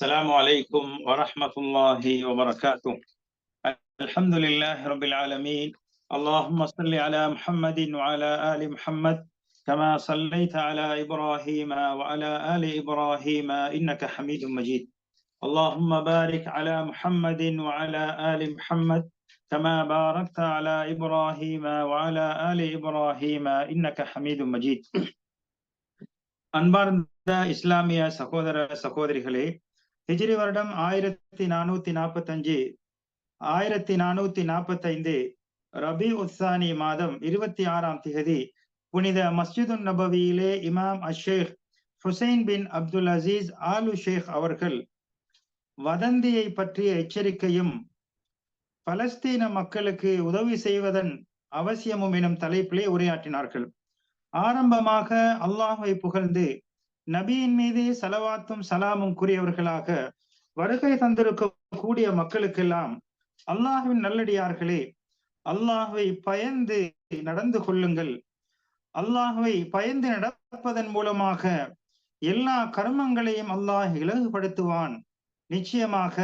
السلام عليكم ورحمة الله وبركاته الحمد لله رب العالمين اللهم صل على محمد وعلى آل محمد كما صليت على إبراهيم وعلى آل إبراهيم إنك حميد مجيد اللهم بارك على محمد وعلى آل محمد كما باركت على إبراهيم وعلى آل إبراهيم إنك حميد مجيد அன்பார்ந்த இஸ்லாமிய சகோதர சகோதரிகளே ஹிஜ்ரி வருடம் ஆயிரத்தி நானூத்தி நாற்பத்தஞ்சு ஆயிரத்தி நானூத்தி நாற்பத்தைந்து ரபி உத்தானி மாதம் இருபத்தி ஆறாம் திகதி புனித மஸ்ஜிது நபவியிலே இமாம் Sheikh Hussain bin Abdul Aziz Al Sheikh அவர்கள் வதந்தியை பற்றிய எச்சரிக்கையும் பலஸ்தீன மக்களுக்கு உதவி செய்வதன் அவசியமும் எனும் தலைப்பிலே உரையாற்றினார்கள். ஆரம்பமாக அல்லாஹை புகழ்ந்து நபியின் மீது செலவாத்தும் சலாமும் கூறியவர்களாக வருகை தந்திருக்க கூடிய மக்களுக்கெல்லாம் அல்லாஹுவின் நல்லடியார்களே அல்லாஹுவை பயந்து நடந்து கொள்ளுங்கள். அல்லாஹுவை பயந்து நடப்பதன் மூலமாக எல்லா கர்மங்களையும் அல்லாஹ் இலகுபடுத்துவான் நிச்சயமாக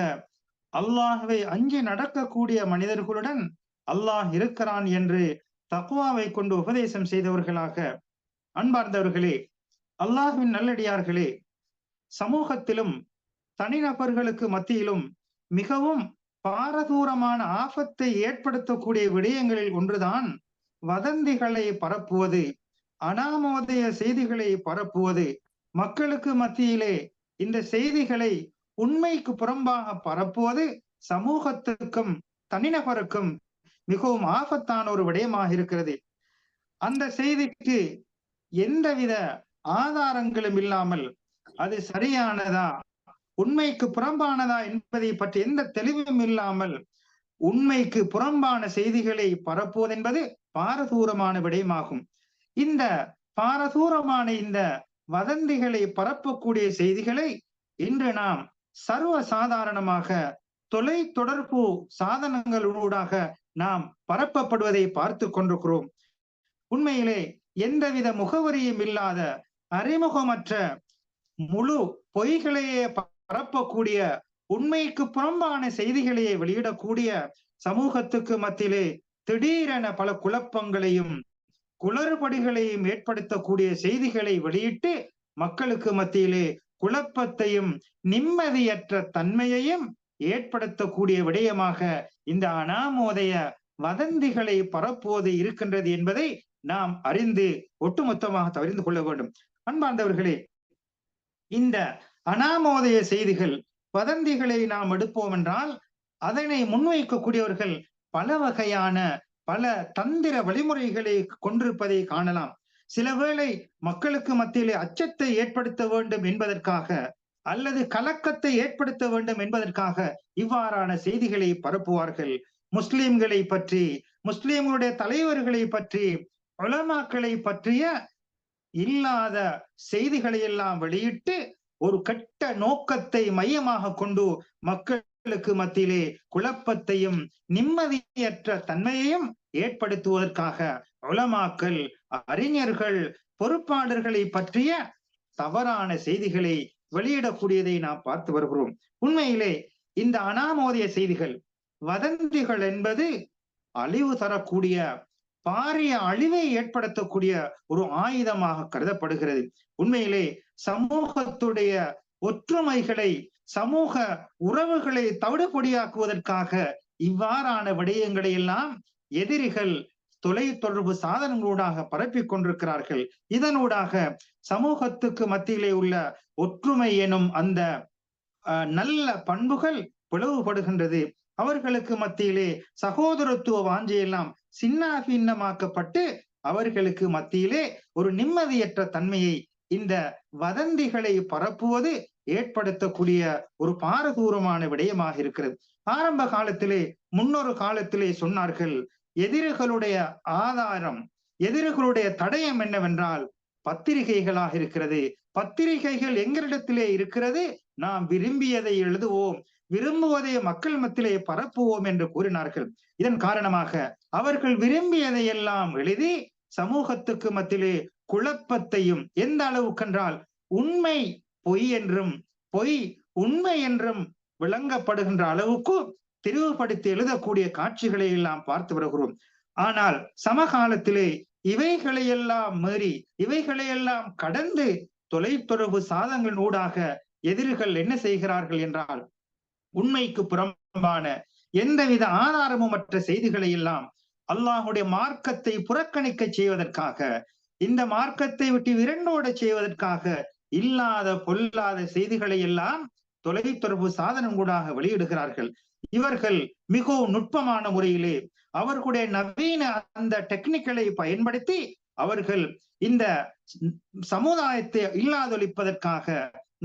அல்லாஹுவை அஞ்சி நடக்கக்கூடிய மனிதர்களுடன் அல்லாஹ் இருக்கிறான் என்று தக்குவாவை கொண்டு உபதேசம் செய்தவர்களாக அன்பார்ந்தவர்களே அல்லாஹுவின் நல்லடியார்களே சமூகத்திலும் தனிநபர்களுக்கு மத்தியிலும் மிகவும் பாரதூரமான ஆபத்தை ஏற்படுத்தக்கூடிய விடயங்களில் ஒன்றுதான் வதந்திகளை பரப்புவது அனாமோதய செய்திகளை பரப்புவது. மக்களுக்கு மத்தியிலே இந்த செய்திகளை உண்மைக்கு புறம்பாக பரப்புவது சமூகத்துக்கும் தனிநபருக்கும் மிகவும் ஆபத்தான ஒரு விடயமாக இருக்கிறது. அந்த செய்திக்கு எந்தவித ஆதாரங்களும் இல்லாமல் அது சரியானதா? உண்மைக்கு புறம்பானதா என்பதை பற்றி எந்த தெளிவும் இல்லாமல் உண்மைக்கு புறம்பான செய்திகளை பரப்புவது என்பது பாரதூரமான விடயமாகும். இந்த பாரதூரமான இந்த வதந்திகளை பரப்பக்கூடிய செய்திகளை இன்று நாம் சர்வ சாதாரணமாக தொலை தொடர்பு சாதனங்களூடாக நாம் பரப்பப்படுவதை பார்த்து கொண்டிருக்கிறோம். உண்மையிலே எந்தவித முகவரியும் இல்லாத அறிமுகமற்ற முழு பொய்களையே பரப்பக்கூடிய உண்மைக்கு புறம்பான செய்திகளையே வெளியிடக்கூடிய சமூகத்துக்கு மத்தியிலே திடீரென பல குழப்பங்களையும் குளறுபடிகளையும் ஏற்படுத்தக்கூடிய செய்திகளை வெளியிட்டு மக்களுக்கு மத்தியிலே குழப்பத்தையும் நிம்மதியற்ற தன்மையையும் ஏற்படுத்தக்கூடிய விடயமாக இந்த அனாமோதய வதந்திகளை பரப்புவது இருக்கின்றது என்பதை நாம் அறிந்து ஒட்டுமொத்தமாக தவிர்த்து கொள்ள வேண்டும். அன்பார்ந்தவர்களே இந்த அனாமோதய செய்திகள் வதந்திகளை நாம் எடுப்போம் என்றால் அதனை முன்வைக்கக்கூடியவர்கள் பல வகையான பல தந்திர வழிமுறைகளை கொண்டிருப்பதை காணலாம். சிலவேளை மக்களுக்கு மத்தியிலே அச்சத்தை ஏற்படுத்த வேண்டும் என்பதற்காக அல்லது கலக்கத்தை ஏற்படுத்த வேண்டும் என்பதற்காக இவ்வாறான செய்திகளை பரப்புவார்கள். முஸ்லிம்களை பற்றி முஸ்லிம்களுடைய தலைவர்களை பற்றி உலமாக்களை பற்றிய இல்லாத செய்திகளை எல்லாம் வெளியிட்டு ஒரு கட்ட நோக்கத்தை மையமாக கொண்டு மக்களுக்கு மத்தியிலே குழப்பத்தையும் நிம்மதியற்ற தன்மையையும் ஏற்படுத்துவதற்காக உலமாக்கள் அறிஞர்கள் பொறுப்பாளர்களை பற்றிய தவறான செய்திகளை வெளியிடக்கூடியதை நாம் பார்த்து வருகிறோம். உண்மையிலே இந்த அனாமோதிய செய்திகள் வதந்திகள் என்பது அழிவு தரக்கூடிய பாரிய அழிவை ஏற்படுத்தக்கூடிய ஒரு ஆயுதமாக கருதப்படுகிறது. உண்மையிலே சமூகத்துடைய ஒற்றுமைகளை சமூக உறவுகளை தவிடுபொடியாக்குவதற்காக இவ்வாறான விடயங்களை எல்லாம் எதிரிகள் தொலை தொடர்பு சாதனங்களூடாக பரப்பிக் கொண்டிருக்கிறார்கள். இதனூடாக சமூகத்துக்கு மத்தியிலே உள்ள ஒற்றுமை எனும் அந்த நல்ல பண்புகள் பிளவுபடுகின்றது. அவர்களுக்கு மத்தியிலே சகோதரத்துவ வாஞ்சையெல்லாம் சின்னாபின்னமாக்கப்பட்டு அவர்களுக்கு மத்தியிலே ஒரு நிம்மதியற்ற தன்மையை இந்த வதந்திகளை பரப்புவது ஏற்படுத்தக்கூடிய ஒரு பாரதூரமான விடயமாக இருக்கிறது. ஆரம்ப காலத்திலே முன்னொரு காலத்திலே சொன்னார்கள் எதிரிகளுடைய ஆதாரம் எதிரிகளுடைய தடயம் என்னவென்றால் பத்திரிகைகளாக இருக்கிறது. பத்திரிகைகள் எங்களிடத்திலே இருக்கிறது. நாம் விரும்பியதை எழுதுவோம். விரும்புவதை மக்கள் மத்தியிலே பரப்புவோம் என்று கூறினார்கள். இதன் காரணமாக அவர்கள் விரும்பியதை எல்லாம் எழுதி சமூகத்துக்கு மத்தியிலே குழப்பத்தையும் எந்த அளவுக்கென்றால் உண்மை பொய் என்றும் பொய் உண்மை என்றும் விளங்கப்படுகின்ற அளவுக்கு தெளிவுபடுத்தி எழுதக்கூடிய காட்சிகளை எல்லாம் பார்த்து வருகிறோம். ஆனால் சமகாலத்திலே இவைகளையெல்லாம் மீறி இவைகளையெல்லாம் கடந்து தொலைத்தொடர்பு சாதங்கள் ஊடாக எதிரிகள் என்ன செய்கிறார்கள் என்றால் உண்மைக்கு புறம்பான எந்தவித ஆதாரமும் மற்ற செய்திகளை எல்லாம் அல்லாஹுடைய மார்க்கத்தை புறக்கணிக்க செய்வதற்காக இந்த மார்க்கத்தை விட்டு விரண்டோட செய்வதற்காக இல்லாத பொல்லாத செய்திகளை எல்லாம் தொலைத்தொடர்பு சாதனம் கூடாக வெளியிடுகிறார்கள். இவர்கள் மிகவும் நுட்பமான முறையிலே அவர்களுடைய நவீன அந்த டெக்னிக்கலை பயன்படுத்தி அவர்கள் இந்த சமுதாயத்தை இல்லாதொழிப்பதற்காக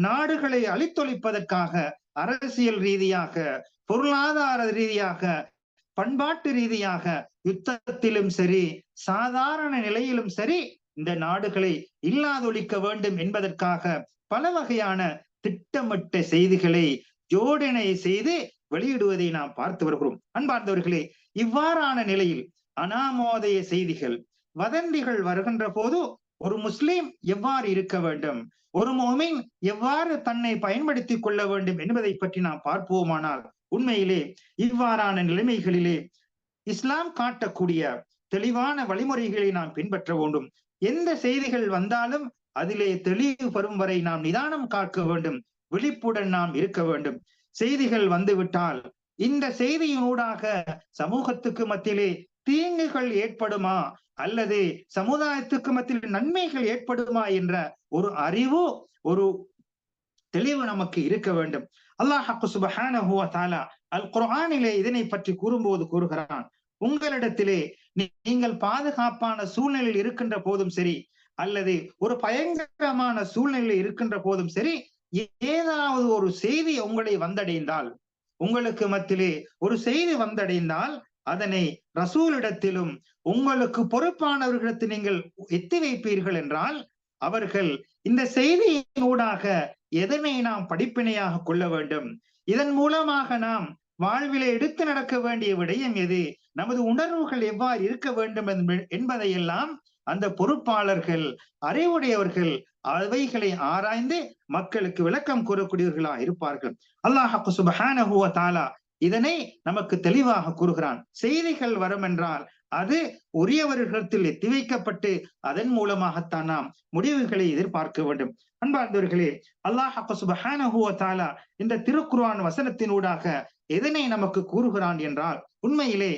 நாடுகளை அழித்தொழிப்பதற்காக அரசியல் ரீதியாக பொருளாதார ரீதியாக பண்பாட்டு ரீதியாக யுத்தத்திலும் சரி சாதாரண நிலையிலும் சரி இந்த நாடுகளை இல்லாதொழிக்க வேண்டும் என்பதற்காக பல வகையான திட்டமிட்ட செய்திகளை ஜோடனை செய்து வெளியிடுவதை நாம் பார்த்து வருகிறோம். அன்பார்ந்தவர்களே இவ்வாறான நிலையில் அனாமோதய செய்திகள் வதந்திகள் வருகின்ற போது ஒரு முஸ்லீம் எவ்வாறு இருக்க வேண்டும்? ஒரு மோமின் எவ்வாறு தன்னை பயன்படுத்திக் கொள்ள வேண்டும் என்பதை பற்றி நாம் பார்ப்போமானால் உண்மையிலே இவ்வாறான நிலைமைகளிலே இஸ்லாம் காட்டக்கூடிய தெளிவான வழிமுறைகளை நாம் பின்பற்ற வேண்டும். எந்த செய்திகள் வந்தாலும் அதிலே தெளிவு பெறும் வரை நாம் நிதானம் காக்க வேண்டும். விழிப்புடன் நாம் இருக்க வேண்டும். செய்திகள் வந்துவிட்டால் இந்த செய்தியினூடாக சமூகத்துக்கு மத்தியிலே தீங்குகள் ஏற்படுமா? அல்லது சமுதாயத்துக்கு மத்தியில் நன்மைகள் ஏற்படுமா? என்ற ஒரு அறிவு ஒரு தெளிவு நமக்கு இருக்க வேண்டும். அல்லாஹ் சுபஹானஹு தாலா அல் குரானிலே இதனை பற்றி கூறும்போது கூறுகிறான் உங்களிடத்திலே நீங்கள் பாதுகாப்பான சூழ்நிலையில் இருக்கின்ற போதும் சரி அல்லது ஒரு பயங்கரமான சூழ்நிலையில் இருக்கின்ற போதும் சரி ஏதாவது ஒரு செய்தி உங்களை வந்தடைந்தால் உங்களுக்கு மத்தியிலே ஒரு செய்தி வந்தடைந்தால் அதனை ரசூலிடத்திலும் உங்களுக்கு பொறுப்பானவர்களிடத்தில் நீங்கள் எத்தி வைப்பீர்கள் என்றால் அவர்கள் இந்த செய்தியினூடாக எதனை நாம் படிப்பினையாக கொள்ள வேண்டும்? இதன் மூலமாக நாம் வாழ்விலே எடுத்து நடக்க வேண்டிய விடயம் எது? நமது உணர்வுகள் எவ்வாறு இருக்க வேண்டும் என்பதையெல்லாம் அந்த பொறுப்பாளர்கள் அறிவுடையவர்கள் அவைகளை ஆராய்ந்து மக்களுக்கு விளக்கம் கூறக்கூடியவர்களா இருப்பார்கள். அல்லாஹ் சுபஹானஹுவ தாலா இதனை நமக்கு தெளிவாக கூறுகிறான். செய்திகள் வரும் என்றால் அது உரியவர்களிடத்தில் எத்தி வைக்கப்பட்டு அதன் மூலமாகத்தான் நாம் முடிவுகளை எதிர்பார்க்க வேண்டும். அன்பார்ந்தவர்களே அல்லாஹ் சுபஹானஹுவ தாலா இந்த திருக்குர்ஆன் வசனத்தினூடாக எதனை நமக்கு கூறுகிறான் என்றால் உண்மையிலே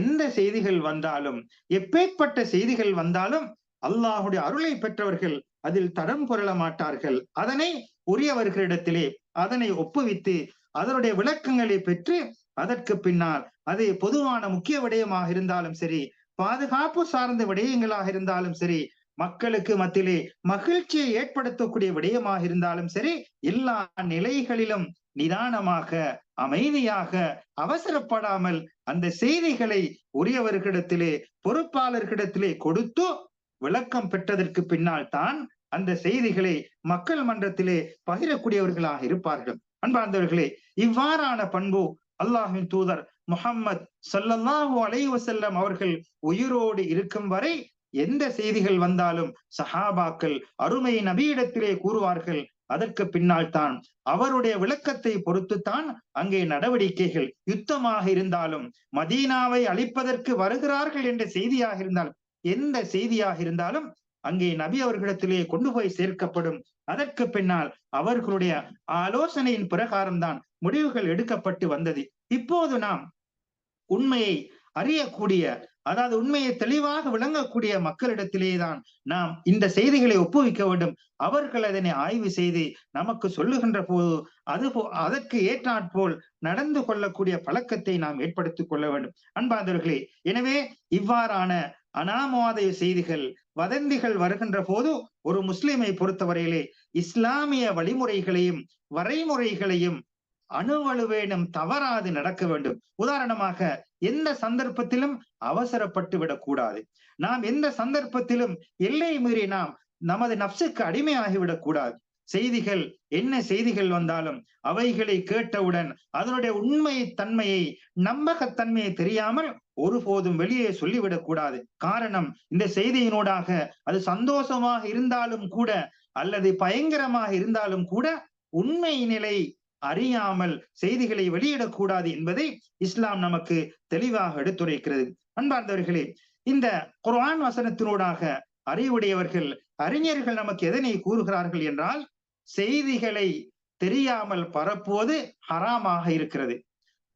எந்த செய்திகள் வந்தாலும் எப்பேற்பட்ட செய்திகள் வந்தாலும் அல்லாஹுடைய அருளை பெற்றவர்கள் அதில் தடம் புரள மாட்டார்கள். அதனை உரியவர்களிடத்திலே அதனை ஒப்புவித்து அதனுடைய விளக்கங்களை பெற்று அதற்கு பின்னால் அது பொதுவான முக்கிய விடயமாக இருந்தாலும் சரி பாதுகாப்பு சார்ந்த விடயங்களாக இருந்தாலும் சரி மக்களுக்கு மத்தியிலே மகிழ்ச்சியை ஏற்படுத்தக்கூடிய விடயமாக இருந்தாலும் சரி எல்லா நிலைகளிலும் நிதானமாக அமைதியாக அவசரப்படாமல் அந்த செய்திகளை உரியவர்களிடத்திலே பொறுப்பாளர்களிடத்திலே கொடுத்து விளக்கம் பெற்றதற்கு பின்னால் தான் அந்த செய்திகளை மக்கள் மன்றத்திலே பகிரக்கூடியவர்களாக இருப்பார்கள். அன்பார்ந்தவர்களே இவ்வாறான பண்பு அல்லாஹின் தூதர் முஹம்மத் சொல்லல்லாஹு அலை வசல்லம் அவர்கள் உயிரோடு இருக்கும் வரை எந்த செய்திகள் வந்தாலும் சஹாபாக்கள் அருமை நபியிடத்திலே கூறுவார்கள் அதற்கு பின்னால் தான் அவருடைய விளக்கத்தை பொறுத்துத்தான் அங்கே நடவடிக்கைகள் யுத்தமாக இருந்தாலும் மதீனாவை அழிப்பதற்கு வருகிறார்கள் என்ற செய்தியாக இருந்தாலும் எந்த செய்தியாக இருந்தாலும் அங்கே நபி அவர்களிடத்திலே கொண்டு போய் சேர்க்கப்படும். அதற்கு பின்னால் அவர்களுடைய ஆலோசனையின் பிரகாரம்தான் முடிவுகள் எடுக்கப்பட்டு வந்தது. இப்போது நாம் உண்மையை அறியக்கூடிய அதாவது உண்மையை தெளிவாக விளங்கக்கூடிய மக்களிடத்திலேதான் நாம் இந்த செய்திகளை ஒப்புவிக்க வேண்டும். அவர்கள் அதனை ஆய்வு செய்து நமக்கு சொல்லுகின்ற போது அது அதற்கு ஏற்றாற்போல் நடந்து கொள்ளக்கூடிய பழக்கத்தை நாம் ஏற்படுத்திக் கொள்ள வேண்டும். அன்பாதவர்களே எனவே இவ்வாறான அனாமவாத செய்திகள் வதந்திகள் வருகின்ற போது ஒரு முஸ்லிமை பொறுத்தவரையிலே இஸ்லாமிய வழிமுறைகளையும் வரைமுறைகளையும் அணுவழுவேனும் தவறாது நடக்க வேண்டும். உதாரணமாக எந்த சந்தர்ப்பத்திலும் அவசரப்பட்டு விடக்கூடாது. நாம் எந்த சந்தர்ப்பத்திலும் எல்லை மீறி நாம் நமது நப்சுக்கு அடிமையாகிவிடக் கூடாது செய்திகள் என்ன செய்திகள் வந்தாலும் அவைகளை கேட்டவுடன் அதனுடைய உண்மை தன்மையை நம்பகத்தன்மையை தெரியாமல் ஒருபோதும் வெளியே சொல்லிவிடக் கூடாது காரணம் இந்த செய்தியினூடாக அது சந்தோஷமாக இருந்தாலும் கூட அல்லது பயங்கரமாக இருந்தாலும் கூட உண்மை நிலை அறியாமல் செய்திகளை வெளியிடக்கூடாது என்பதை இஸ்லாம் நமக்கு தெளிவாக எடுத்துரைக்கிறது. அன்பார்ந்தவர்களே இந்த குர்ஆன் வசனத்தினூடாக அறிவுடையவர்கள் அறிஞர்கள் நமக்கு எதனை கூறுகிறார்கள் என்றால் செய்திகளை தெரியாமல் பரப்புவது ஹராமாக இருக்கிறது.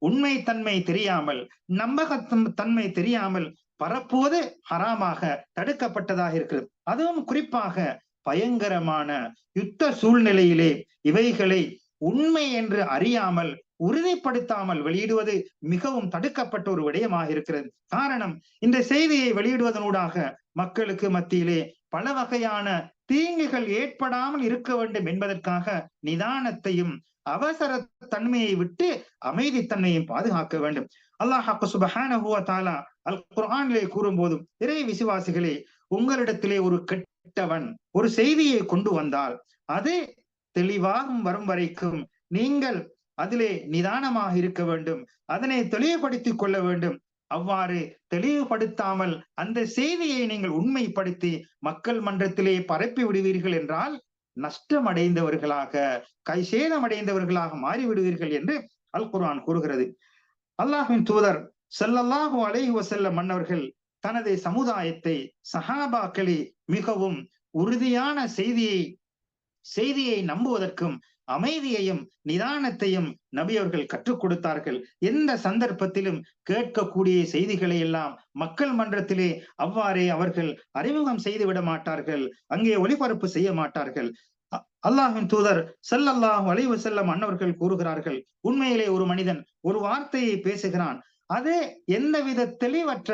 உண்மை தன்மை தெரியாமல் நம்பகத்தம் தன்மை தெரியாமல் பரப்புவது ஹராமாக தடுக்கப்பட்டதாக இருக்கிறது. அதுவும் குறிப்பாக பயங்கரமான யுத்த சூழ்நிலையிலே இவைகளை உண்மை என்று அறியாமல் உறுதிப்படுத்தாமல் வெளியிடுவது மிகவும் தடுக்கப்பட்ட ஒரு விடயமாக இருக்கிறது. காரணம் இந்த செய்தியை வெளியிடுவதனூடாக மக்களுக்கு மத்தியிலே பல வகையான தீங்குகள் ஏற்படாமல் இருக்க வேண்டும் என்பதற்காக நிதானத்தையும் அவசர தன்மையை விட்டு அமைதித்தன்மையும் பாதுகாக்க வேண்டும். அல்லாஹாக்கு சுபஹானஹுவ தாலா தஆலா அல் குர்ஆனிலே கூறும்போதும் இறை விசுவாசிகளே உங்களிடத்திலே ஒரு கெட்டவன் ஒரு செய்தியை கொண்டு வந்தால் அது தெளிவாகும் வரும் வரைக்கும் நீங்கள் அதிலே நிதானமாக இருக்க வேண்டும். அதனை தெளிவுபடுத்திக் கொள்ள வேண்டும். அவ்வாறு தெளிவுபடுத்தாமல் அந்த செய்தியை நீங்கள் உண்மைப்படுத்தி மக்கள் மன்றத்திலே பரப்பி விடுவீர்கள் என்றால் நஷ்டம் அடைந்தவர்களாக கைசேதம் அடைந்தவர்களாக மாறிவிடுவீர்கள் என்று அல் குர்ஆன் கூறுகிறது. அல்லாஹின் தூதர் செல்லல்லாஹு அலைஹி வசல்ல மன்னவர்கள் தனது சமுதாயத்தை சஹாபாக்களே மிகவும் உறுதியான செய்தியை செய்தியை நம்புவதற்கும் அமைதியையும் நிதானத்தையும் நபி அவர்கள் கற்றுக் கொடுத்தார்கள். எந்த சந்தர்ப்பத்திலும் கேட்கக்கூடிய செய்திகளை எல்லாம் மக்கள் மன்றத்திலே அவ்வாறே அவர்கள் அறிமுகம் செய்து விட மாட்டார்கள். அங்கே ஒளிபரப்பு செய்ய மாட்டார்கள். அல்லாஹின் தூதர் செல்லல்லாஹ் வளைவு செல்லம் அன்னவர்கள் கூறுகிறார்கள் உண்மையிலே ஒரு மனிதன் ஒரு வார்த்தையை பேசுகிறான். அது எந்தவித தெளிவற்ற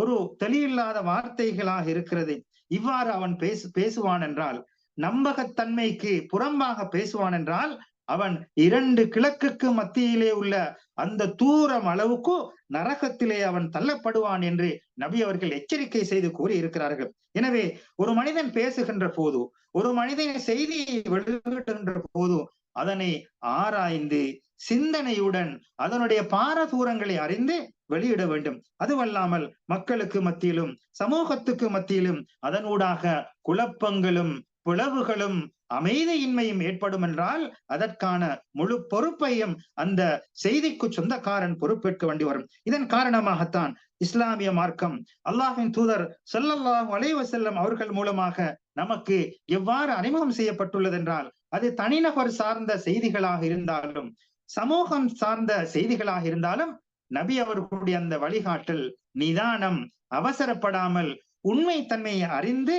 ஒரு தெளிவில்லாத வார்த்தைகளாக இருக்கிறது. இவ்வாறு அவன் பேசு பேசுவான் என்றால் நம்பகத்தன்மைக்கு புறம்பாக பேசுவான் என்றால் அவன் இரண்டு கிழக்குக்கு மத்தியிலே உள்ள அந்த தூரம் அளவுக்கு நரகத்திலே அவன் தள்ளப்படுவான் என்று நபி அவர்கள் எச்சரிக்கை செய்து கூறி இருக்கிறார்கள் எனவே ஒரு மனிதன் பேசுகின்ற போது ஒரு மனிதன் செய்தியை வெளியிடுகின்ற போது அதனை ஆராய்ந்து சிந்தனையுடன் அதனுடைய பாரதூரங்களை அறிந்து வெளியிட வேண்டும். அதுவல்லாமல் மக்களுக்கு மத்தியிலும் சமூகத்துக்கு மத்தியிலும் அதனூடாக குழப்பங்களும் பிளவுகளும் அமைதியின்மையும் ஏற்படும் என்றால் அதற்கான முழு பொறுப்பையும் அந்த செய்திக்கு சொந்தக்காரன் பொறுப்பேற்க வேண்டி வரும். இதன் காரணமாகத்தான் இஸ்லாமிய மார்க்கம் அல்லாஹின் தூதர் சொல்லல்லாஹ் அலைஹி அவர்கள் மூலமாக நமக்கு எவ்வாறு அறிமுகம் செய்யப்பட்டுள்ளது என்றால் அது தனிநபர் சார்ந்த செய்திகளாக இருந்தாலும் சமூகம் சார்ந்த செய்திகளாக இருந்தாலும் நபி அவர்களுடைய அந்த வழிகாட்டல் நிதானம் அவசரப்படாமல் உண்மை தன்மையை அறிந்து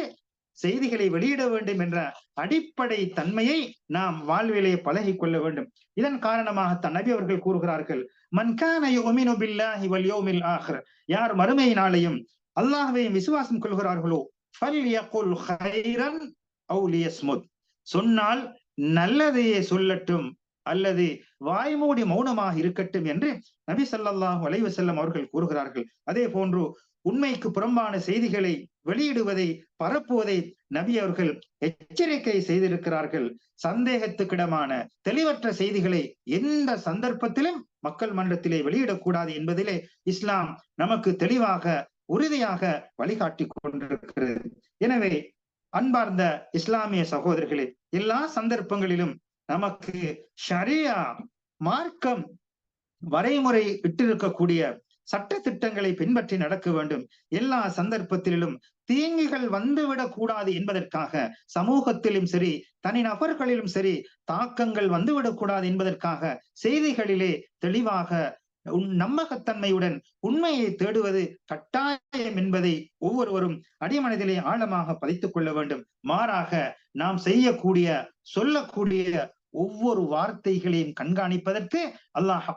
செய்திகளை வெளியிட வேண்டும் என்ற அடிப்படை தன்மையை நாம் வாழ்விலே பழகி கொள்ள வேண்டும். இதன் காரணமாக தன் நபி அவர்கள் கூறுகிறார்கள் மன்கான ஆஹர். யார் மறுமை அல்லாஹையும் விசுவாசம் கொள்கிறார்களோ சொன்னால் நல்லதையே சொல்லட்டும் அல்லது வாய்மூடி மௌனமாக இருக்கட்டும் என்று நபி சல்லாஹூ அலைவசல்லம் அவர்கள் கூறுகிறார்கள். அதே போன்று உண்மைக்கு புறம்பான செய்திகளை வெளியிடுவதை பரப்புவதை நபி அவர்கள் எச்சரிக்கை செய்திருக்கிறார்கள். சந்தேகத்துக்கிடமான தெளிவற்ற செய்திகளை எந்த சந்தர்ப்பத்திலும் மக்கள் மன்றத்திலே வெளியிடக்கூடாது என்பதிலே இஸ்லாம் நமக்கு தெளிவாக உறுதியாக வழிகாட்டி கொண்டிருக்கிறது. எனவே அன்பார்ந்த இஸ்லாமிய சகோதரர்களே எல்லா சந்தர்ப்பங்களிலும் நமக்கு ஷரியா மார்க்கம் வரைமுறை இட்டிருக்கக்கூடிய சட்ட திட்டங்களை பின்பற்றி நடக்க வேண்டும். எல்லா சந்தர்ப்பத்திலும் தீங்குகள் வந்துவிடக் கூடாது என்பதற்காக சமூகத்திலும் சரி தனிநபர்களிலும் சரி தாக்கங்கள் வந்துவிடக் கூடாது என்பதற்காக செய்திகளிலே தெளிவாக உன் நம்பகத்தன்மையுடன் உண்மையை தேடுவது கட்டாயம் என்பதை ஒவ்வொருவரும் அடிமனதிலே ஆழமாக பதித்துக் கொள்ள வேண்டும். மாறாக நாம் செய்யக்கூடிய சொல்லக்கூடிய ஒவ்வொரு வார்த்தைகளையும் கண்காணிப்பதற்கு அல்லாஹ்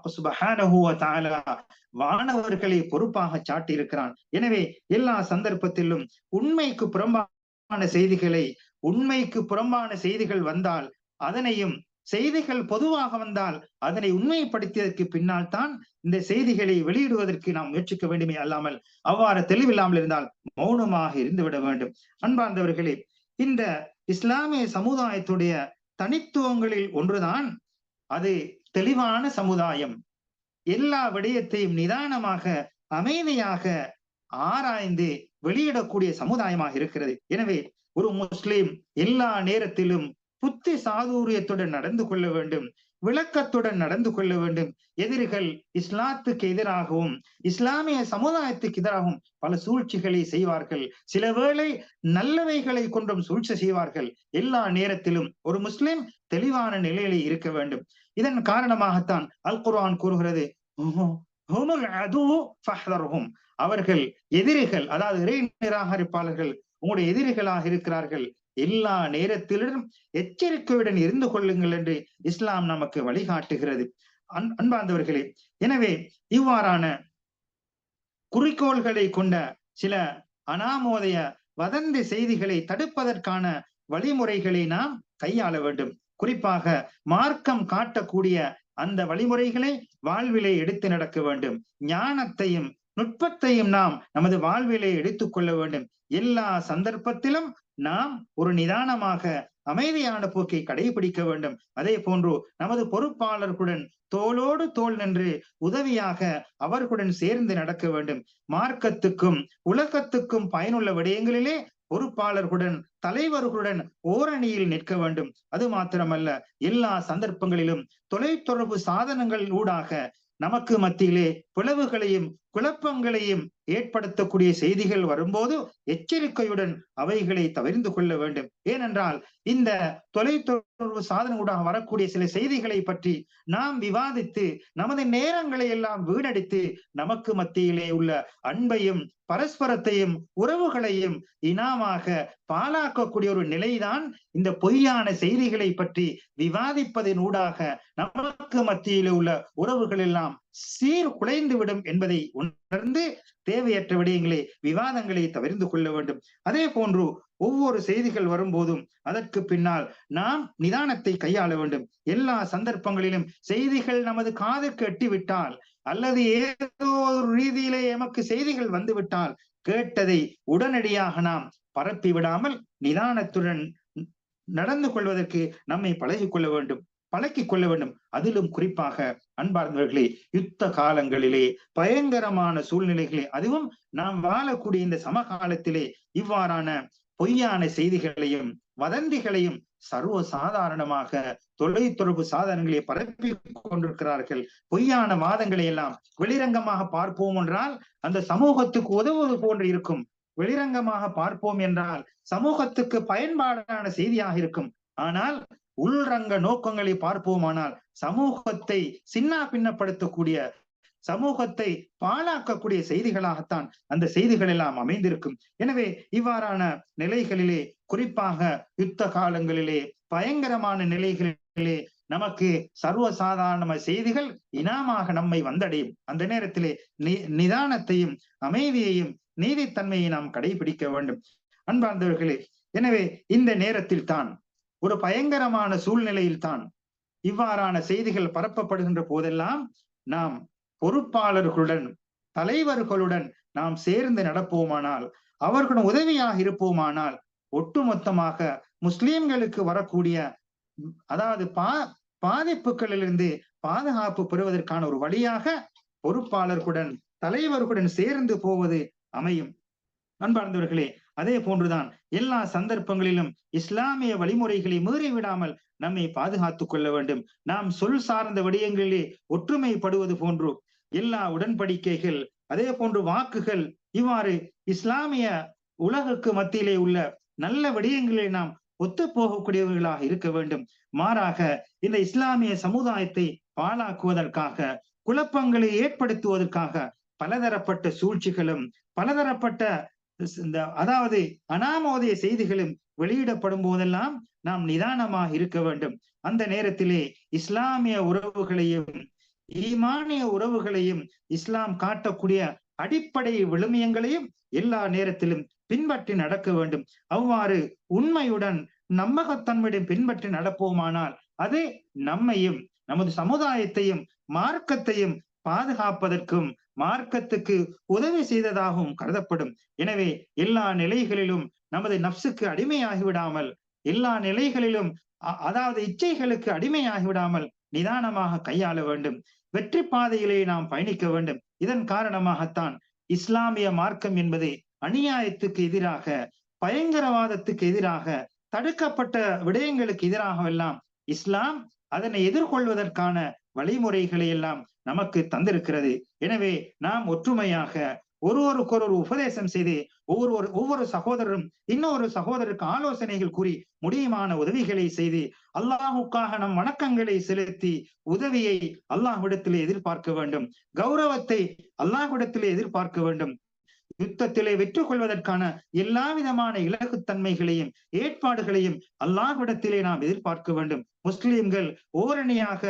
வானவர்களை பொறுப்பாக சாட்டி இருக்கிறான் எனவே எல்லா சந்தர்ப்பத்திலும் உண்மைக்கு புறம்பான செய்திகளை உண்மைக்கு புறம்பான செய்திகள் வந்தால் அதனையும் செய்திகள் பொதுவாக வந்தால் அதனை உண்மைப்படுத்தியதற்கு பின்னால் தான் இந்த செய்திகளை வெளியிடுவதற்கு நாம் முயற்சிக்க வேண்டுமே அல்லாமல் அவ்வாறு தெளிவில்லாமல் இருந்தால் மௌனமாக இருந்துவிட வேண்டும். அன்பார்ந்தவர்களே இந்த இஸ்லாமிய சமுதாயத்துடைய தனித்துவங்களில் ஒன்றுதான் அது தெளிவான சமுதாயம். எல்லா விடயத்தையும் நிதானமாக அமைதியாக ஆராய்ந்து வெளியிடக்கூடிய சமுதாயமாக இருக்கிறது. எனவே ஒரு முஸ்லிம் எல்லா நேரத்திலும் புத்தி சாதுரியத்துடன் நடந்து கொள்ள வேண்டும். விளக்கத்துடன் நடந்து கொள்ள வேண்டும். எதிரிகள் இஸ்லாத்துக்கு எதிராகவும் இஸ்லாமிய சமுதாயத்துக்கு எதிராகவும் பல சூழ்ச்சிகளை செய்வார்கள். சில வேளை நல்லவைகளை கொண்டும் சூழ்ச்சி செய்வார்கள். எல்லா நேரத்திலும் ஒரு முஸ்லிம் தெளிவான நிலையிலே இருக்க வேண்டும். இதன் காரணமாகத்தான் அல் குர்ஆன் கூறுகிறது அவர்கள் எதிரிகள் அதாவது இறை நிராகரிப்பாளர்கள் உங்களுடைய எதிரிகளாக இருக்கிறார்கள். எல்லா நேரத்திலும் எச்சரிக்கையுடன் இருந்து கொள்ளுங்கள் என்று இஸ்லாம் நமக்கு வழிகாட்டுகிறது. அன் அன்பார்ந்தவர்களே எனவே இவ்வாறான குறிக்கோள்களை கொண்ட சில அனாமோதய வதந்தி செய்திகளை தடுப்பதற்கான வழிமுறைகளை நாம் கையாள வேண்டும். குறிப்பாக மார்க்கம் காட்டக்கூடிய அந்த வழிமுறைகளை வாழ்விலே எடுத்து நடக்க வேண்டும். ஞானத்தையும் நுட்பத்தையும் நாம் நமது வாழ்விலே எடுத்துக்கொள்ள வேண்டும். எல்லா சந்தர்ப்பத்திலும் நாம் ஒரு நிதானமாக அமைதியான போக்கை கடைபிடிக்க வேண்டும். அதே போன்று நமது பொறுப்பாளர்களுடன் தோளோடு தோல் நின்று உதவியாக அவர்களுடன் சேர்ந்து நடக்க வேண்டும். மார்க்கத்துக்கும் உலகத்துக்கும் பயனுள்ள விடயங்களிலே பொறுப்பாளர்களுடன் தலைவர்களுடன் ஓரணியில் நிற்க வேண்டும். அது மாத்திரமல்ல எல்லா சந்தர்ப்பங்களிலும் தொலைத்தொடர்பு சாதனங்கள் ஊடாக நமக்கு மத்தியிலே பிளவுகளையும் குழப்பங்களையும் ஏற்படுத்தக்கூடிய செய்திகள் வரும்போது எச்சரிக்கையுடன் அவைகளை தவிர்ந்து கொள்ள வேண்டும். ஏனென்றால் இந்த தொலைத்தொடர்பு ஊடாக வரக்கூடிய சில செய்திகளை பற்றி நாம் விவாதித்து நமது நேரங்களை எல்லாம் வீணடித்து நமக்கு மத்தியிலே உள்ள அன்பையும் பரஸ்பரத்தையும் உறவுகளையும் இனாமாக பாலாக்கக்கூடிய ஒரு நிலைதான் இந்த பொய்யான செய்திகளை பற்றி விவாதிப்பதன் ஊடாக நமக்கு மத்தியிலே உள்ள உறவுகள் எல்லாம் சீர் குலைந்து விடும் என்பதை உணர்ந்து தேவையற்ற விடயங்களை விவாதங்களை தவிர்த்து கொள்ள வேண்டும். அதே போன்று ஒவ்வொரு செய்திகள் வரும்போதும் அதற்கு பின்னால் நாம் நிதானத்தை கையாள வேண்டும். எல்லா சந்தர்ப்பங்களிலும் செய்திகள் நமது காதுக்கு எட்டிவிட்டால் அல்லது ஏதோ ஒரு ரீதியிலே எமக்கு செய்திகள் வந்துவிட்டால் கேட்டதை உடனடியாக நாம் பரப்பி விடாமல் நிதானத்துடன் நடந்து கொள்வதற்கு நம்மை பழகிக் கொள்ள வேண்டும். பழக்கிக் கொள்ள வேண்டும் அதிலும் குறிப்பாக அன்பார்ந்தவர்களே யுத்த காலங்களிலே பயங்கரமான சூழ்நிலைகளே அதுவும் நாம் வாழக்கூடிய இந்த சமகாலத்திலே இவ்வாறான பொய்யான செய்திகளையும் வதந்திகளையும் சர்வ சாதாரணமாக தொலைத்தொடர்பு சாதனங்களை பரப்பி கொண்டிருக்கிறார்கள். பொய்யான வாதங்களை எல்லாம் வெளிரங்கமாக பார்ப்போம் என்றால் அந்த சமூகத்துக்கு உதவுவது போன்று இருக்கும். வெளிரங்கமாக பார்ப்போம் என்றால் சமூகத்துக்கு பயன்பாடான செய்தியாக இருக்கும். ஆனால் உள்ரங்க நோக்கங்களை பார்ப்போமானால் சமூகத்தை சின்னா பின்னப்படுத்தக்கூடிய சமூகத்தை பாழாக்கக்கூடிய செய்திகளாகத்தான் அந்த செய்திகள் எல்லாம் அமைந்திருக்கும். எனவே இவ்வாறான நிலைகளிலே குறிப்பாக யுத்த காலங்களிலே பயங்கரமான நிலைகளிலே நமக்கு சர்வசாதாரண செய்திகள் இனாமாக நம்மை வந்தடையும். அந்த நேரத்திலே நி நிதானத்தையும் அமைதியையும் நீதித்தன்மையை நாம் கடைபிடிக்க வேண்டும். அன்பார்ந்தவர்களே எனவே இந்த நேரத்தில் தான் ஒரு பயங்கரமான சூழ்நிலையில் தான் இவ்வாறான செய்திகள் பரப்பப்படுகின்ற போதெல்லாம் நாம் பொறுப்பாளர்களுடன் தலைவர்களுடன் நாம் சேர்ந்து நடப்போமானால் அவர்களுடன் உதவியாக இருப்போமானால் ஒட்டுமொத்தமாக முஸ்லிம்களுக்கு வரக்கூடிய அதாவது பா பாதிப்புகளிலிருந்து பாதுகாப்பு பெறுவதற்கான ஒரு வழியாக பொறுப்பாளர்களுடன் தலைவர்களுடன் சேர்ந்து போவது அமையும். அன்பார்ந்தவர்களே அதே போன்றுதான் எல்லா சந்தர்ப்பங்களிலும் இஸ்லாமிய வழிமுறைகளை மீறிவிடாமல் நம்மை பாதுகாத்துக் கொள்ள வேண்டும். நாம் சொல் சார்ந்த விடயங்களிலே ஒற்றுமைப்படுவது போன்று எல்லா உடன்படிக்கைகள் அதே போன்று வாக்குகள் இவ்வாறு இஸ்லாமிய உலகுக்கு மத்தியிலே உள்ள நல்ல விடயங்களை நாம் ஒத்து போகக்கூடியவர்களாக இருக்க வேண்டும். மாறாக இந்த இஸ்லாமிய சமுதாயத்தை பாழாக்குவதற்காக குழப்பங்களை ஏற்படுத்துவதற்காக பலதரப்பட்ட சூழ்ச்சிகளும் பலதரப்பட்ட இந்த அதாவது அனாமோதய செய்திகளும் வெளியிடப்படும் போதெல்லாம் நாம் நிதானமாக இருக்க வேண்டும். அந்த நேரத்திலே இஸ்லாமிய உறவுகளையும் ஈமானிய உறவுகளையும் இஸ்லாம் காட்டக்கூடிய அடிப்படை விழுமியங்களையும் எல்லா நேரத்திலும் பின்பற்றி நடக்க வேண்டும். அவ்வாறு உண்மையுடன் நம்பகத்தன்மையுடன் பின்பற்றி நடப்போமானால் அது நம்மையும் நமது சமுதாயத்தையும் மார்க்கத்தையும் பாதுகாப்பதற்கும் மார்க்கத்துக்கு உதவி செய்ததாகவும் கருதப்படும். எனவே எல்லா நிலைகளிலும் நமது நப்சுக்கு அடிமையாகி விடாமல் எல்லா நிலைகளிலும் அதாவது இச்சைகளுக்கு அடிமையாகி விடாமல் நிதானமாக கையாள வேண்டும். வெற்றி பாதையிலே நாம் பயணிக்க வேண்டும். இதன் காரணமாகத்தான் இஸ்லாமிய மார்க்கம் என்பது அநியாயத்துக்கு எதிராக பயங்கரவாதத்துக்கு எதிராக தடுக்கப்பட்ட விடயங்களுக்கு எதிராக எல்லாம் இஸ்லாம் அதனை எதிர்கொள்வதற்கான வழிமுறைகளை எல்லாம் நமக்கு தந்திருக்கிறது. எனவே நாம் ஒற்றுமையாக ஒருவருக்கொரு உபதேசம் செய்து ஒவ்வொரு ஒவ்வொரு சகோதரரும் இன்னொரு சகோதரருக்கு ஆலோசனைகள் கூறி முடியுமான உதவிகளை செய்து அல்லாஹுக்காக நம் வணக்கங்களை செலுத்தி உதவியை அல்லாஹ்விடத்திலே எதிர்பார்க்க வேண்டும். கௌரவத்தை அல்லாஹ்விடத்திலே எதிர்பார்க்க வேண்டும். யுத்தத்திலே வெற்றி கொள்வதற்கான எல்லா விதமான இலகுத்தன்மைகளையும் ஏற்பாடுகளையும் அல்லாஹ்விடத்திலே நாம் எதிர்பார்க்க வேண்டும். முஸ்லிம்கள் ஓரணியாக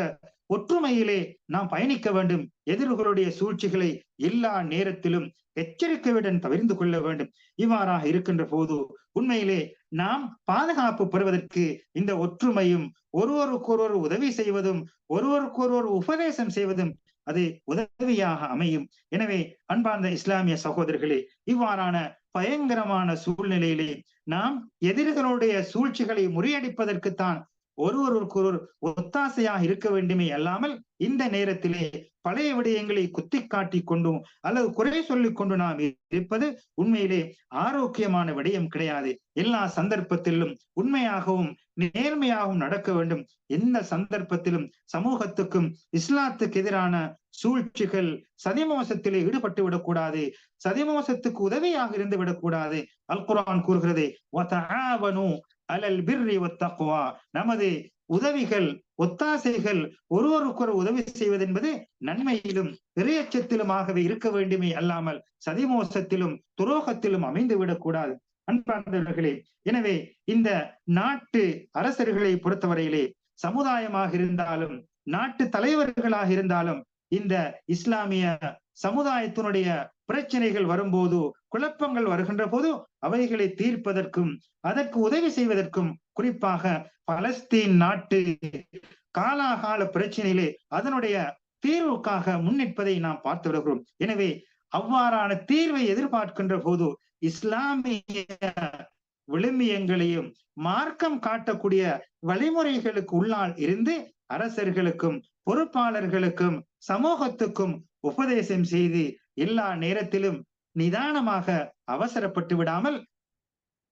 ஒற்றுமையிலே நாம் பயணிக்க வேண்டும். எதிர்களுடைய சூழ்ச்சிகளை எல்லா நேரத்திலும் எச்சரிக்கையுடன் தவிர்ந்து கொள்ள வேண்டும். இவ்வாறாக இருக்கின்ற போது உண்மையிலே நாம் பாதுகாப்பு பெறுவதற்கு இந்த ஒற்றுமையும் ஒருவருக்கொருவர் உதவி செய்வதும் ஒருவருக்கொருவர் உபதேசம் செய்வதும் அது உதவியாக அமையும். எனவே அன்பார்ந்த இஸ்லாமிய சகோதரர்களே இவ்வாறான பயங்கரமான சூழ்நிலையிலே நாம் எதிர்களுடைய சூழ்ச்சிகளை முறியடிப்பதற்குத்தான் ஒருவருக்கொருவர் ஒத்தாசையாக இருக்க வேண்டுமே அல்லாமல் இந்த நேரத்திலே பழைய விடயங்களை குத்தி காட்டி கொண்டும் அல்லது குறை சொல்லிக் கொண்டு நாம் இருப்பது உண்மையிலே ஆரோக்கியமான விடயம் கிடையாது. எல்லா சந்தர்ப்பத்திலும் உண்மையாகவும் நேர்மையாகவும் நடக்க வேண்டும். எந்த சந்தர்ப்பத்திலும் சமூகத்துக்கும் இஸ்லாத்துக்கு எதிரான சூழ்ச்சிகள் சதிமோசத்திலே ஈடுபட்டு விடக்கூடாது. சதிமோசத்துக்கு உதவியாக இருந்து விடக்கூடாது. அல் குரான் கூறுகிறது அலல் பிர்ரி ஒத்தக்குவா. நமது உதவிகள் ஒத்தாசைகள் ஒருவருக்கொரு உதவி செய்வது என்பது நன்மையிலும் இறையச்சத்திலுமாகவே இருக்க வேண்டுமே அல்லாமல் சதிமோசத்திலும் துரோகத்திலும் அமைந்து விடக்கூடாது அன்பார்ந்தவர்களே எனவே இந்த நாட்டு அரசர்களை பொறுத்தவரையிலே சமுதாயமாக இருந்தாலும் நாட்டு தலைவர்களாக இருந்தாலும் இந்த இஸ்லாமிய சமுதாயத்தினுடைய பிரச்சனைகள் வரும்போது குழப்பங்கள் வருகின்ற போது அவைகளை தீர்ப்பதற்கும் அதற்கு உதவி செய்வதற்கும் குறிப்பாக பலஸ்தீன் நாட்டு காலாகால பிரச்சனையிலே அதனுடைய தீர்வுக்காக முன்னிற்பதை நாம் பார்த்து வருகிறோம். எனவே அவ்வாறான தீர்வை எதிர்பார்க்கின்ற போது இஸ்லாமிய விழுமியங்களையும் மார்க்கம் காட்டக்கூடிய வழிமுறைகளுக்கு உள்ளால் இருந்து அரசர்களுக்கும் பொறுப்பாளர்களுக்கும் சமூகத்துக்கும் உபதேசம் செய்து எல்லா நேரத்திலும் நிதானமாக அவசரப்பட்டு விடாமல்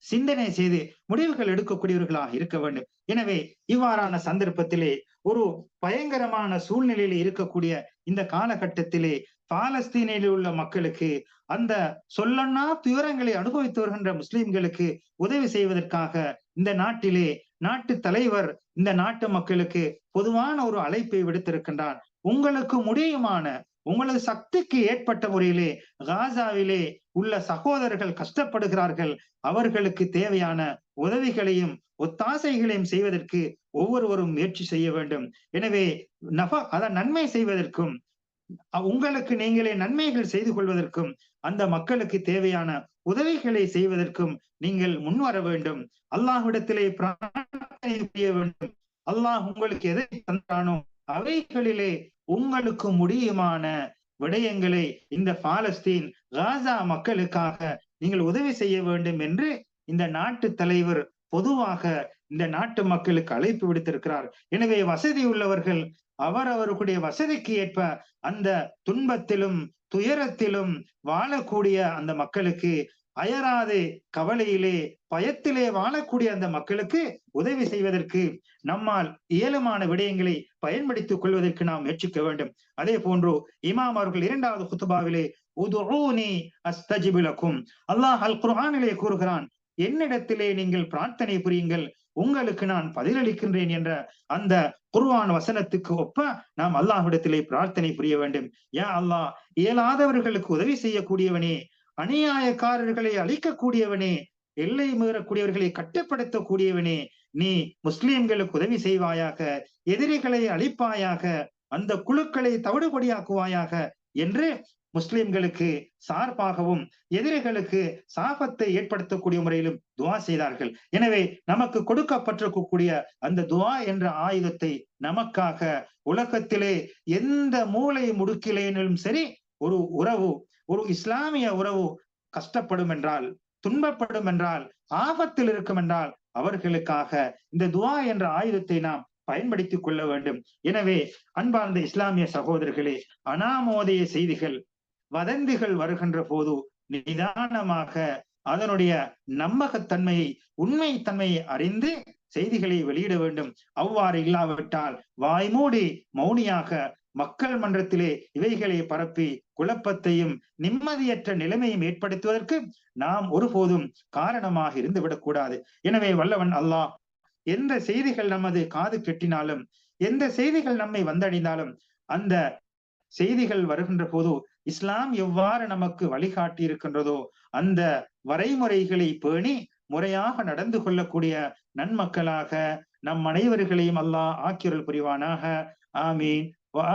சிந்தனை செய்து முடிவுகள் எடுக்கக்கூடியவர்களாக இருக்க வேண்டும். எனவே இவ்வாறான சந்தர்ப்பத்திலே ஒரு பயங்கரமான சூழ்நிலையில் இருக்கக்கூடிய இந்த காலகட்டத்திலே பாலஸ்தீனில் உள்ள மக்களுக்கு அந்த சொல்லன்னா துயரங்களை அனுபவித்து வருகின்ற முஸ்லிம்களுக்கு உதவி செய்வதற்காக இந்த நாட்டிலே நாட்டு தலைவர் இந்த நாட்டு மக்களுக்கு பொதுவான ஒரு அழைப்பை விடுத்திருக்கின்றான் உங்களுக்கு முடியுமான உங்களது சக்திக்கு ஏற்பட்ட முறையிலே காசாவிலே உள்ள சகோதரர்கள் கஷ்டப்படுகிறார்கள். அவர்களுக்கு தேவையான உதவிகளையும் ஒத்தாசைகளையும் செய்வதற்கு ஒவ்வொருவரும் முயற்சி செய்ய வேண்டும். எனவே நப அத நன்மை செய்வதற்கும் உங்களுக்கு நீங்களே நன்மைகள் செய்து கொள்வதற்கும் அந்த மக்களுக்கு தேவையான உதவிகளை செய்வதற்கும் நீங்கள் முன்வர வேண்டும். அல்லாஹ்விடத்திலே பிரார்த்தனை செய்ய வேண்டும். அல்லாஹ் உங்களுக்கு எதை தந்தானோ அவைகளிலே உங்களுக்கு முடியுமான விடயங்களை இந்த பாலஸ்தீன் காசா மக்களுக்காக நீங்கள் உதவி செய்ய வேண்டும் என்று இந்த நாட்டு தலைவர் பொதுவாக இந்த நாட்டு மக்களுக்கு அழைப்பு விடுத்திருக்கிறார். எனவே வசதி உள்ளவர்கள் அவரவர்களுடைய வசதிக்கு ஏற்ப அந்த துன்பத்திலும் துயரத்திலும் வாழக்கூடிய அந்த மக்களுக்கு அயராது கவலையிலே பயத்திலே வாழக்கூடிய அந்த மக்களுக்கு உதவி செய்வதற்கு நம்மால் இயலுமான விடயங்களை பயன்படுத்திக் கொள்வதற்கு நாம் முயற்சிக்க வேண்டும். அதே போன்று இமாம் அவர்கள் இரண்டாவது குத்துபாவிலே உதுஊனி அஸ்தஜிபிலக்கும் அல்லாஹ் அல் குர்ஹானிலே கூறுகிறான் என்னிடத்திலே நீங்கள் பிரார்த்தனை புரியுங்கள். உங்களுக்கு நான் பதிலளிக்கின்றேன் என்ற அந்த குர்வான் வசனத்துக்கு ஒப்ப நாம் அல்லாஹ்விடத்திலே பிரார்த்தனை புரிய வேண்டும். ஏன் அல்லாஹ் இயலாதவர்களுக்கு உதவி செய்யக்கூடியவனே அநியாயக்காரர்களை அழிக்கக்கூடியவனே எல்லை மீறக்கூடியவர்களை கட்டுப்படுத்தக்கூடியவனே நீ முஸ்லிம்களுக்கு உதவி செய்வாயாக எதிரிகளை அழிப்பாயாக அந்த குழுக்களை தவிடுபடியாக்குவாயாக என்று முஸ்லிம்களுக்கு சார்பாகவும் எதிரிகளுக்கு சாபத்தை ஏற்படுத்தக்கூடிய முறையிலும் துவா செய்தார்கள். எனவே நமக்கு கொடுக்கப்பட்டிருக்கக்கூடிய அந்த துவா என்ற ஆயுதத்தை நமக்காக உலகத்திலே எந்த மூளை முடுக்கிலேனும் சரி ஒரு உறவு ஒரு இஸ்லாமிய உறவு கஷ்டப்படும் என்றால் துன்பப்படும் என்றால் ஆபத்தில் இருக்கும் என்றால் அவர்களுக்காக இந்த துவா என்ற ஆயுதத்தை நாம் பயன்படுத்திக் கொள்ள வேண்டும். எனவே அன்பார்ந்த இஸ்லாமிய சகோதரர்களே அனாமோதய செய்திகள் வதந்திகள் வருகின்ற போது நிதானமாக அதனுடைய நம்பகத்தன்மையை உண்மை தன்மையை அறிந்து செய்திகளை வெளியிட வேண்டும். அவ்வாறு இல்லாவிட்டால் வாய்மூடி மௌனியாக மக்கள் மன்றத்திலே இவைகளை பரப்பி குழப்பத்தையும் நிம்மதியற்ற நிலைமையும் ஏற்படுத்துவதற்கு நாம் ஒருபோதும் காரணமாக இருந்து விடக்கூடாது எனவே வல்லவன் அல்லாஹ் எந்த செய்திகள் நமது காது கெட்டினாலும் எந்த செய்திகள் நம்மை வந்தடைந்தாலும் அந்த செய்திகள் வருகின்ற போது இஸ்லாம் எவ்வாறு நமக்கு வழிகாட்டி இருக்கின்றதோ அந்த வரைமுறைகளை பேணி முறையாக நடந்து கொள்ளக்கூடிய நன்மக்களாக நம் அனைவர்களையும் அல்லாஹ் ஆக்கியருள் புரிவானாக. ஆமீன். وآخر